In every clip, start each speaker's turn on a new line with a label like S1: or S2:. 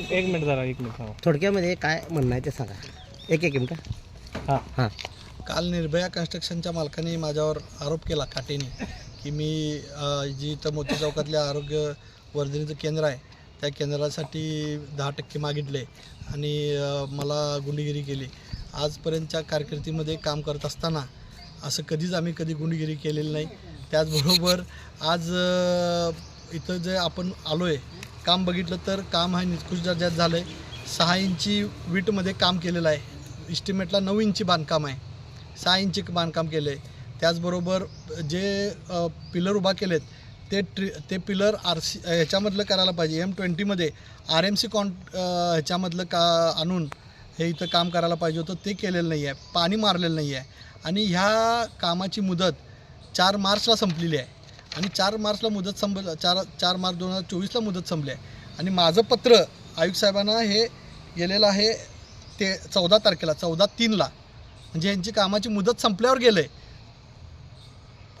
S1: एक मिनिट जरा एक मिनिट थांबा.
S2: थोडक्यामध्ये काय म्हणणं आहे ते सांगा. एक एक मिनिट.
S1: हां.
S2: हां.
S3: काल निर्भया कन्स्ट्रक्शनच्या मालकाने माझ्यावर आरोप केला काटेने की मी अ, जी इथं मोती चौकातल्या आरोग्य वर्धिनीचं केंद्र आहे त्या केंद्रासाठी दहा टक्के मागितले आणि अ, मला गुंडगिरी केली. आजपर्यंतच्या कारकिर्दीमध्ये काम करत असताना असं कधीच आम्ही कधी गुंडगिरी केलेली नाही. त्याचबरोबर आज अ, इथं जे आपण आलो आहे काम बघितलं तर काम हा निकृष्ट दर्जात झालं आहे सहा इंची वीटमध्ये काम केलेलं आहे. इस्टिमेटला नऊ इंची बांधकाम आहे. सहा इंची बांधकाम केलं आहे त्याचबरोबर जे पिलर उभा केलेत ते ट्री ते पिलर आर सी ह्याच्यामधलं करायला पाहिजे. एम ट्वेंटीमध्ये आर एम सी कॉन ह्याच्यामधलं का आणून हे इथं काम करायला पाहिजे होतं. ते केलेलं नाही आहे. पाणी मारलेलं नाही आहे. आणि ह्या कामाची मुदत चार मार्चला संपलेली आहे. आणि चार मार्चला मुदत संप चार चार मार्च दोन हजार चोवीसला मुदत संपली आहे. आणि माझं पत्र आयुक्त साहेबांना हे गेलेलं आहे ते चौदा तारखेला चौदा तीनला. म्हणजे यांची कामाची मुदत संपल्यावर गेलं आहे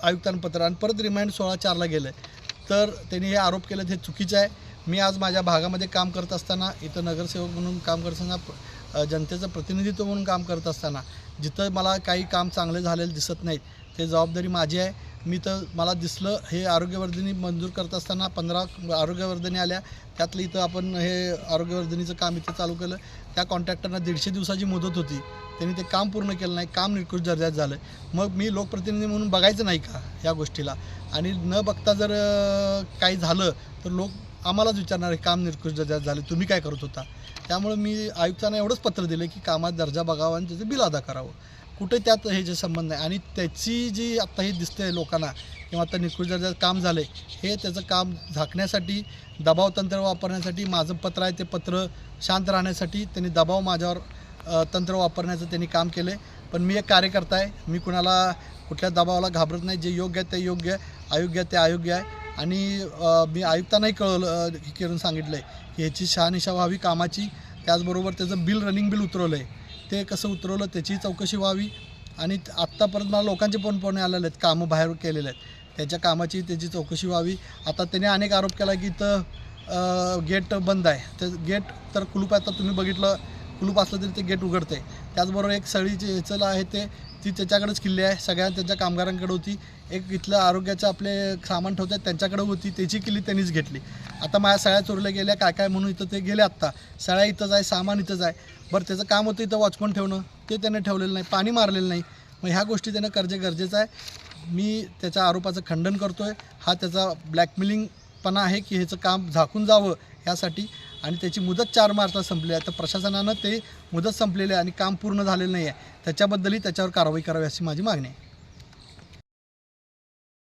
S3: आयुक्तांना पत्र आणि परत रिमाइंड सोळा चारला गेलं आहे तर त्यांनी हे आरोप केले हे चुकीचं आहे. मी आज माझ्या भागामध्ये काम करत असताना इथं नगरसेवक म्हणून काम करत असताना जनतेचं प्रतिनिधित्व म्हणून काम करत असताना जिथं मला काही काम चांगले झालेले दिसत नाहीत ते जबाबदारी माझी आहे. मी तर मला दिसलं हे आरोग्यवर्धिनी मंजूर करत असताना पंधरा आरोग्यवर्धिनी आल्या. त्यातलं इथं आपण हे आरोग्यवर्धिनीचं काम इथं चालू केलं. त्या कॉन्ट्रॅक्टरना दीडशे दिवसाची मुदत होती. त्यांनी ते काम पूर्ण केलं नाही. काम निकृष्ट दर्जात झालं. मग मी लोकप्रतिनिधी म्हणून बघायचं नाही का या गोष्टीला? आणि न बघता जर काही झालं तर लोक आम्हालाच विचारणार हे काम निकृष्ट दर्जात झालं. तुम्ही काय करत होता? त्यामुळे मी आयुक्तांना एवढंच पत्र दिलं की कामात दर्जा बघावा आणि त्याचं बिल अदा करावं. कुठे त्यात हे जे संबंध आहे? आणि त्याची जी आत्ता ही दिसते लोकांना किंवा आता निकृष्ट काम झालं आहे हे त्याचं काम झाकण्यासाठी दबाव तंत्र वापरण्यासाठी माझं पत्र आहे ते पत्र शांत राहण्यासाठी त्यांनी दबाव माझ्यावर तंत्र वापरण्याचं त्यांनी काम केलं आहे पण मी एक कार्यकर्ता आहे मी कुणाला कुठल्या दबावाला घाबरत नाही जे योग्य आहे ते योग्य आहे अयोग्य ते अयोग्य आहे. आणि मी आयुक्तांनाही कळवलं करून सांगितलं आहे की ह्याची शहानिशा व्हावी कामाची. त्याचबरोबर त्याचं बिल रनिंग बिल उतरवलं आहे ते कसं उतरवलं त्याची चौकशी व्हावी. आणि आत्तापर्यंत मला लोकांचे पण फोन आलेले आहेत कामं बाहेर केलेले आहेत. त्याच्या कामाची त्याची चौकशी व्हावी. आता त्याने अनेक आरोप केला की इथं गेट बंद आहे. तर गेट तर कुलूप आहे तर तुम्ही बघितलं कुलूप असलं तरी ते गेट उघडते त्याचबरोबर एक सळीचे चल आहे ते ती त्याच्याकडेच किल्ली आहे. सगळ्या त्यांच्या कामगारांकडे होती. एक इथलं आरोग्याचं आपले सामान ठेवतात त्यांच्याकडे होती. त्याची किल्ली त्यांनीच घेतली. आता माझ्या सळ्या चोरल्या गेल्या काय काय म्हणून इथं ते गेले आत्ता? सळ्या इथंच आहे सामान इथंच आहे. बरं त्याचं काम होतं इथं वॉचमन ठेवणं. ते त्याने ठेवलेलं नाही पाणी मारलेलं नाही. मग ह्या गोष्टी त्यानं करणे गरजेचं आहे. मी त्याच्या आरोपाचं खंडन करतो आहे हा त्याचा ब्लॅकमेलिंगपणा आहे की ह्याचं काम झाकून जावं यासाठी. आणि त्याची मुदत चार मार्चला संपली आहे. तर प्रशासनानं ते मुदत संपलेली आहे आणि काम पूर्ण झालेलं नाही आहे. त्याच्याबद्दलही त्याच्यावर कारवाई करावी अशी माझी मागणी आहे.